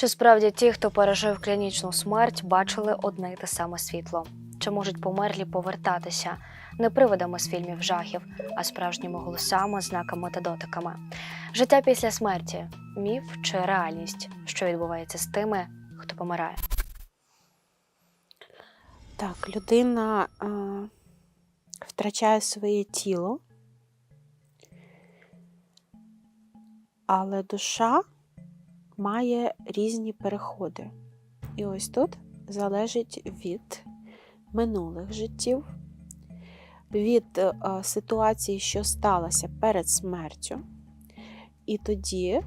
Чи справді ті, хто пережив клінічну смерть, бачили одне й те саме світло? Чи можуть померлі повертатися не привидами з фільмів жахів, а справжніми голосами, знаками та дотиками? Життя після смерті міф чи реальність, що відбувається з тими, хто помирає? Так, людина е, втрачає своє тіло, але душа має різні переходи. І ось тут залежить від минулих життів, від е, ситуації, що сталося перед смертю. І тоді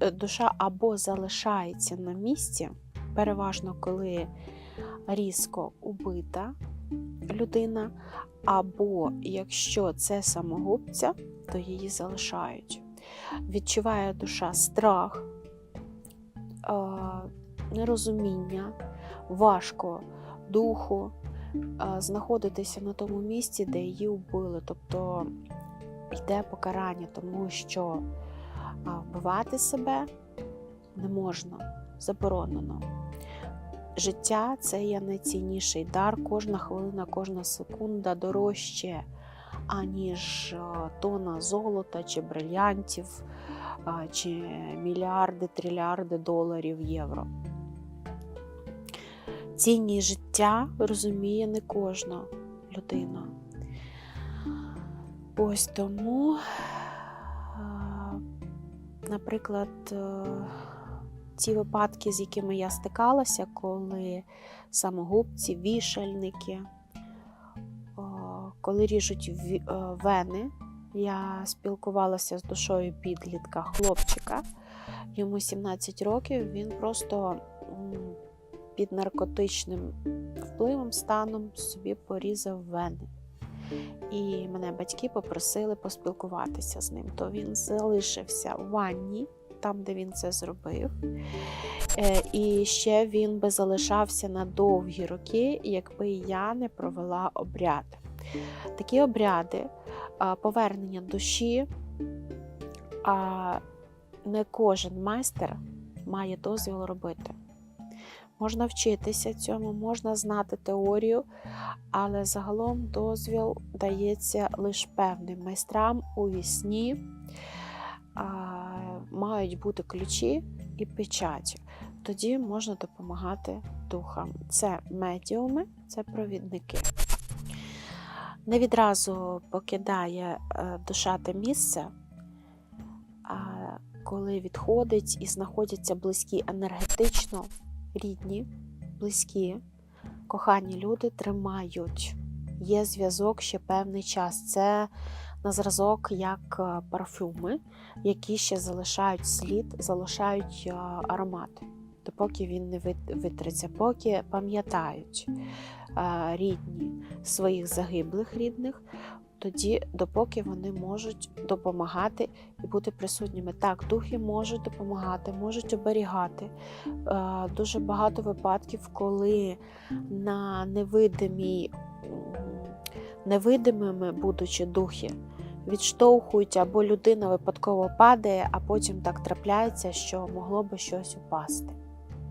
е, душа або залишається на місці, переважно коли різко убита людина, або якщо це самогубця, то її залишають. Відчуває душа страх, нерозуміння, важко духу знаходитися на тому місці, де її вбили. Тобто йде покарання, тому що вбивати себе не можна, заборонено. Життя це є найцінніший дар. Кожна хвилина, кожна секунда дорожче, аніж тона золота чи брильянтів, чи мільярди, трильярди доларів, євро. Цінність життя розуміє не кожна людина. Ось тому, е, наприклад, е, ті випадки, з якими я стикалася, коли самогубці, вішальники, коли ріжуть е, вени, я спілкувалася з душою підлітка, хлопчика. Йому 17 років, він просто під наркотичним впливом, станом собі порізав вени. І мене батьки попросили поспілкуватися з ним. То він залишився в ванні, там, де він це зробив. Е, І ще він би залишався на довгі роки, якби я не провела обряд. Такі обряди повернення душі, а не кожен майстер має дозвіл робити. Можна вчитися цьому, можна знати теорію, але загалом дозвіл дається лише певним майстрам у вісні. Мають бути ключі і печаті. Тоді можна допомагати духам. Це медіуми, це провідники. Не відразу покидає е, душа те місце, коли відходить і знаходяться близькі енергетично, рідні, близькі, кохані люди тримають. Є зв'язок ще певний час. Це на зразок як е, парфюми, які ще залишають слід, залишають е, аромат, допоки він не вит- витриться, поки пам'ятають рідні своїх загиблих рідних, тоді, допоки вони можуть допомагати і бути присутніми. Так, духи можуть допомагати, можуть оберігати. Дуже багато випадків, коли на невидимій, невидимими, будучи духи, відштовхують або людина випадково падає, а потім так трапляється, що могло би щось упасти.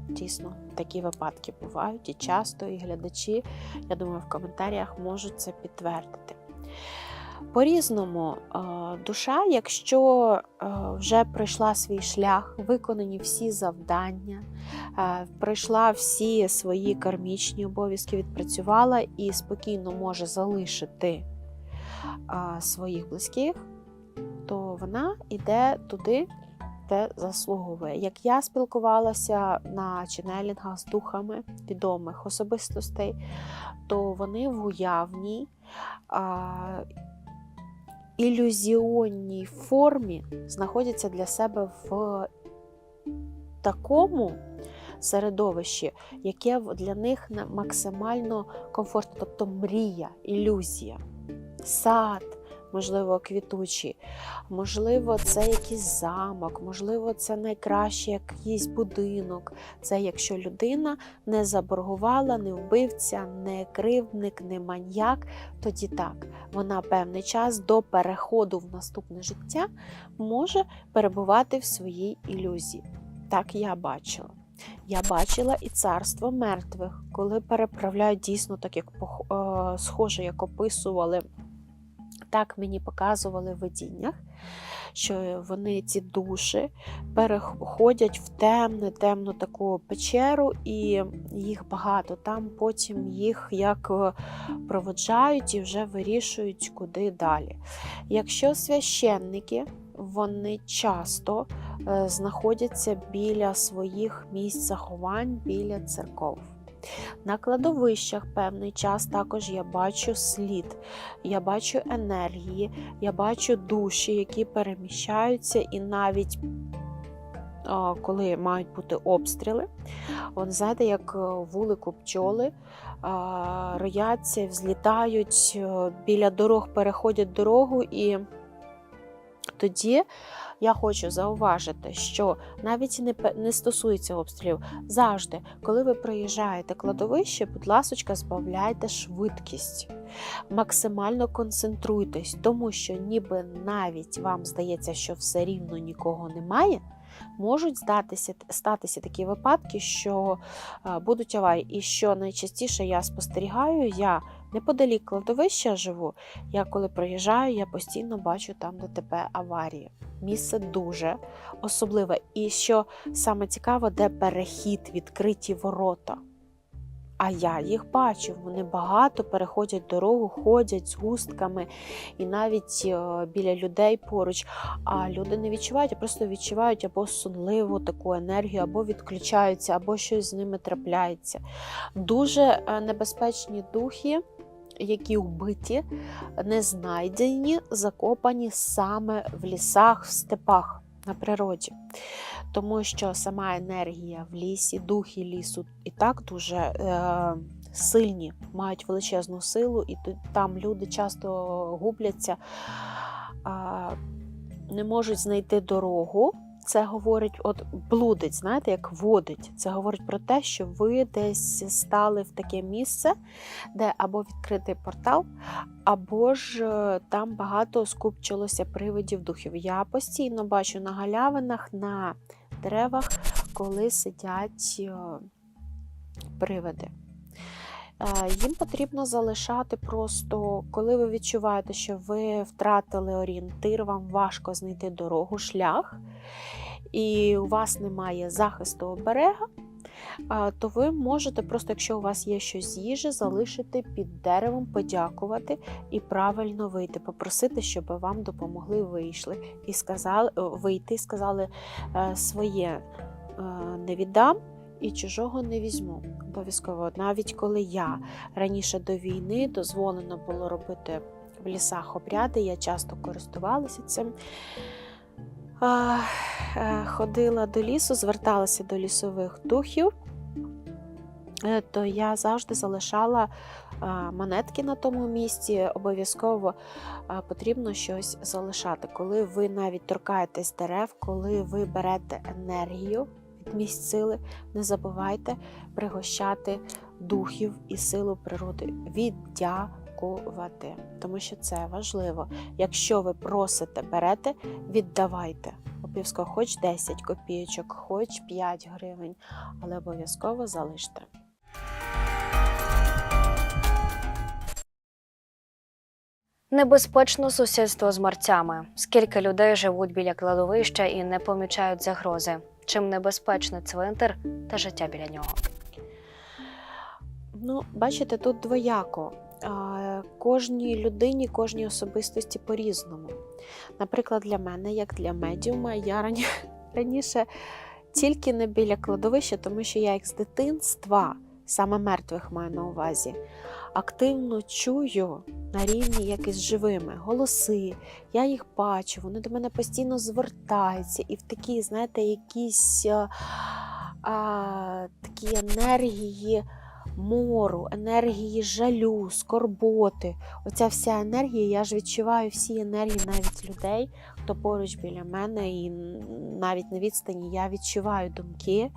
Дійсно, такі випадки бувають і часто, і глядачі, я думаю, в коментарях можуть це підтвердити. По-різному, е, душа, якщо е, вже пройшла свій шлях, виконані всі завдання, е, пройшла всі свої кармічні обов'язки, відпрацювала і спокійно може залишити своїх близьких, то вона йде туди, де заслуговує. Як я спілкувалася на ченелінгах з духами відомих особистостей, то вони в уявній а, ілюзіонній формі знаходяться для себе в такому середовищі, яке для них максимально комфортно, тобто мрія, ілюзія сад, можливо, квітучий, можливо, це якийсь замок, можливо, це найкращий якийсь будинок. Це якщо людина не заборгувала, не вбивця, не кривдник, не маньяк, тоді так, вона певний час до переходу в наступне життя може перебувати в своїй ілюзії. Так я бачила. Я бачила і царство мертвих, коли переправляють дійсно так, як е, схоже, як описували, так мені показували в видіннях, що вони ці душі переходять в темне, темну таку печеру, і їх багато. Там потім їх як е, проводжають і вже вирішують, куди далі. Якщо священники, вони часто е, знаходяться біля своїх місць заховань, біля церков. На кладовищах певний час також я бачу слід, я бачу енергії, я бачу душі, які переміщаються, і навіть коли мають бути обстріли, от знаєте, як е, вулику пчоли рояться, взлітають е, біля дорог, переходять дорогу і. Тоді я хочу зауважити, що навіть не, не стосується обстрілів. Завжди, коли ви проїжджаєте кладовище, будь ласочка, збавляйте швидкість. Максимально концентруйтесь, тому що ніби навіть вам здається, що все рівно нікого немає. Можуть здатися, статися такі випадки, що е, будуть аварії. І що найчастіше я спостерігаю, я неподалік кладовища живу, я коли проїжджаю, я постійно бачу там ДТП аварії. Місце дуже особливе. І що саме цікаво, де перехід, відкриті ворота. А я їх бачу, вони багато переходять дорогу, ходять з густками і навіть е, біля людей поруч. А люди не відчувають, а просто відчувають або сонливу таку енергію, або відключаються, або щось з ними трапляється. Дуже е, небезпечні духи, які вбиті, не знайдені, закопані саме в лісах, в степах на природі. Тому що сама енергія в лісі, духи лісу і так дуже е, сильні, мають величезну силу, і там люди часто губляться, а, не можуть знайти дорогу. Це говорить, от блудить, знаєте, як водить. Це говорить про те, що ви десь стали в таке місце, де або відкритий портал, або ж е, там багато скупчилося привидів духів. Я постійно бачу на галявинах, на деревах, коли сидять е, привиди. Е, Їм потрібно залишати просто, коли ви відчуваєте, що ви втратили орієнтир, вам важко знайти дорогу, шлях, і у вас немає захисту оберега, то ви можете просто, якщо у вас є щось з їжі, залишити під деревом, подякувати і правильно вийти, попросити, щоб вам допомогли вийшли і сказали вийти, і сказали е, своє е, не віддам. І чужого не візьму. Обов'язково, навіть коли я раніше до війни дозволено було робити в лісах обряди, я часто користувалася цим. Е, ходила до лісу, зверталася до лісових духів, е, то я завжди залишала монетки на тому місці. Обов'язково потрібно щось залишати. Коли ви навіть торкаєтесь дерев, коли ви берете енергію від місць сили, не забувайте пригощати духів і силу природи, віддякувати, тому що це важливо. Якщо ви просите, берете, віддавайте. Обов'язково хоч 10 копійочок, хоч 5 гривень, але обов'язково залиште. Небезпечно сусідство з мерцями. Скільки людей живуть біля кладовища і не помічають загрози? Чим небезпечний цвинтар та життя біля нього? Ну, бачите, тут двояко. Кожній людині, кожній особистості по-різному. Наприклад, для мене, як для медіума, я рані- раніше тільки не біля кладовища, тому що я як з дитинства, саме мертвих маю на увазі, активно чую на рівні як із живими голоси. Я їх бачу, вони до мене постійно звертаються, і в такі, знаєте, якісь а, такі енергії мору, енергії жалю, скорботи. Оця вся енергія, я ж відчуваю всі енергії навіть людей, хто поруч біля мене, і навіть на відстані я відчуваю думки,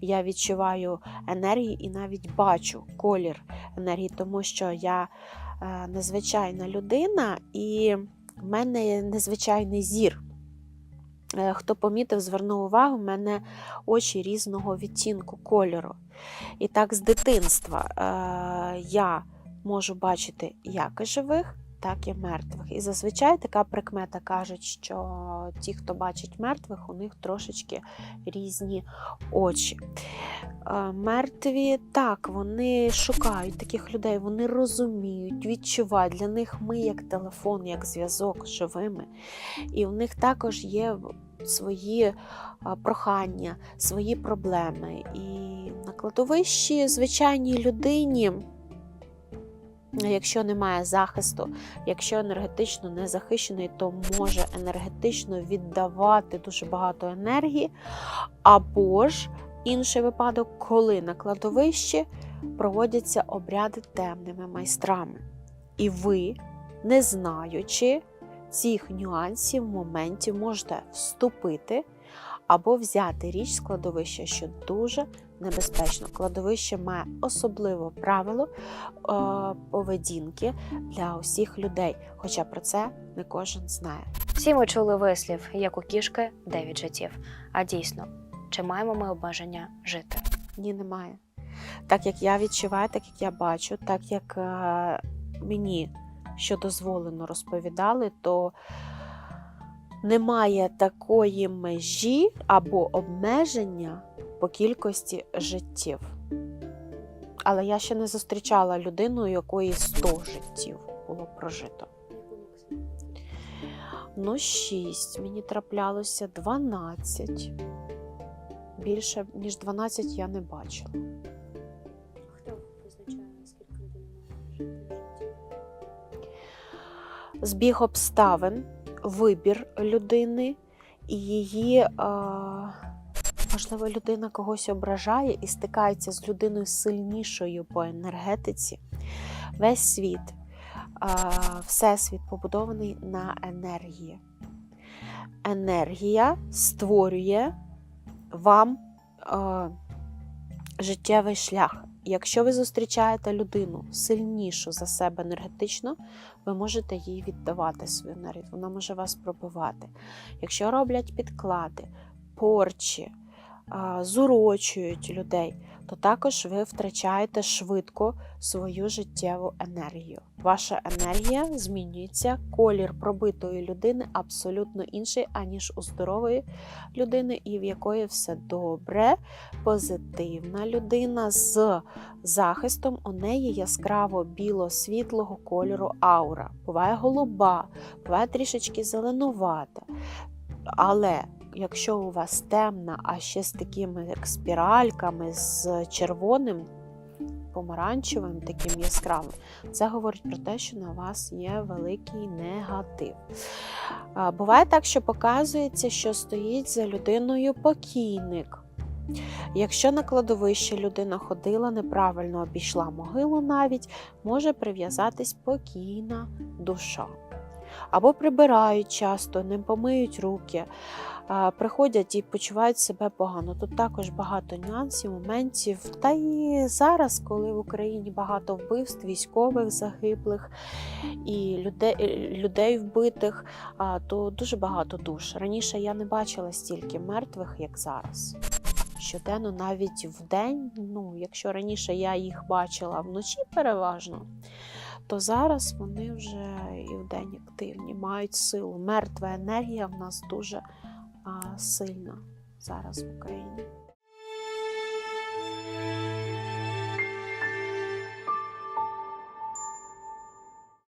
я відчуваю енергії і навіть бачу колір енергії, тому що я е, незвичайна людина і в мене незвичайний зір. Е, Хто помітив, звернув увагу, в мене очі різного відтінку кольору. І так з дитинства е, я можу бачити як і живих, так і мертвих. І зазвичай така прикмета кажуть, що ті, хто бачить мертвих, у них трошечки різні очі. Е, Мертві так, вони шукають таких людей, вони розуміють, відчувають. Для них ми як телефон, як зв'язок з живими. І в них також є свої е, прохання, свої проблеми. І на кладовищі звичайній людині. Якщо немає захисту, якщо енергетично не захищений, то може енергетично віддавати дуже багато енергії. Або ж інший випадок, коли на кладовищі проводяться обряди темними майстрами. І ви, не знаючи цих нюансів, моментів, можете вступити або взяти річ з кладовища, що дуже небезпечно. Кладовище має особливе правило е, поведінки для усіх людей, хоча про це не кожен знає. Всі ми чули вислів, як у кішки 9 життів. А дійсно, чи маємо ми обмеження жити? Ні, немає. Так як я відчуваю, так як я бачу, так як е, мені що дозволено розповідали, то немає такої межі або обмеження по кількості життів. Але я ще не зустрічала людину, у якої 100 життів було прожито. Ну, 6. Мені траплялося 12. Більше, ніж 12 я не бачила. Хто визначає, наскільки людина має жити Збіг обставин, вибір людини і її, можливо, людина когось ображає і стикається з людиною сильнішою по енергетиці. Весь світ, всесвіт побудований на енергії. Енергія створює вам життєвий шлях. Якщо ви зустрічаєте людину сильнішу за себе енергетично, ви можете їй віддавати свою енергію, вона може вас пробивати. Якщо роблять підклади, порчі, зурочують людей, то також ви втрачаєте швидко свою життєву енергію. Ваша енергія змінюється, колір пробитої людини абсолютно інший, аніж у здорової людини, і в якої все добре, позитивна людина з захистом. У неї яскраво біло-світлого кольору аура. Буває голуба, буває трішечки зеленувата. Але якщо у вас темна, а ще з такими як спіральками, з червоним, помаранчевим, таким яскравим, це говорить про те, що на вас є великий негатив. Буває так, що показується, що стоїть за людиною покійник. Якщо на кладовище людина ходила, неправильно обійшла могилу навіть, може прив'язатись покійна душа. Або прибирають часто, не помиють руки, приходять і почувають себе погано. Тут також багато нюансів, моментів. Та і зараз, коли в Україні багато вбивств, військових загиблих і людей, людей вбитих, то дуже багато душ. Раніше я не бачила стільки мертвих, як зараз. Щоденно, навіть в день, ну, якщо раніше я їх бачила вночі переважно, то зараз вони вже і вдень активні, мають силу. Мертва енергія в нас дуже а, сильна зараз в Україні.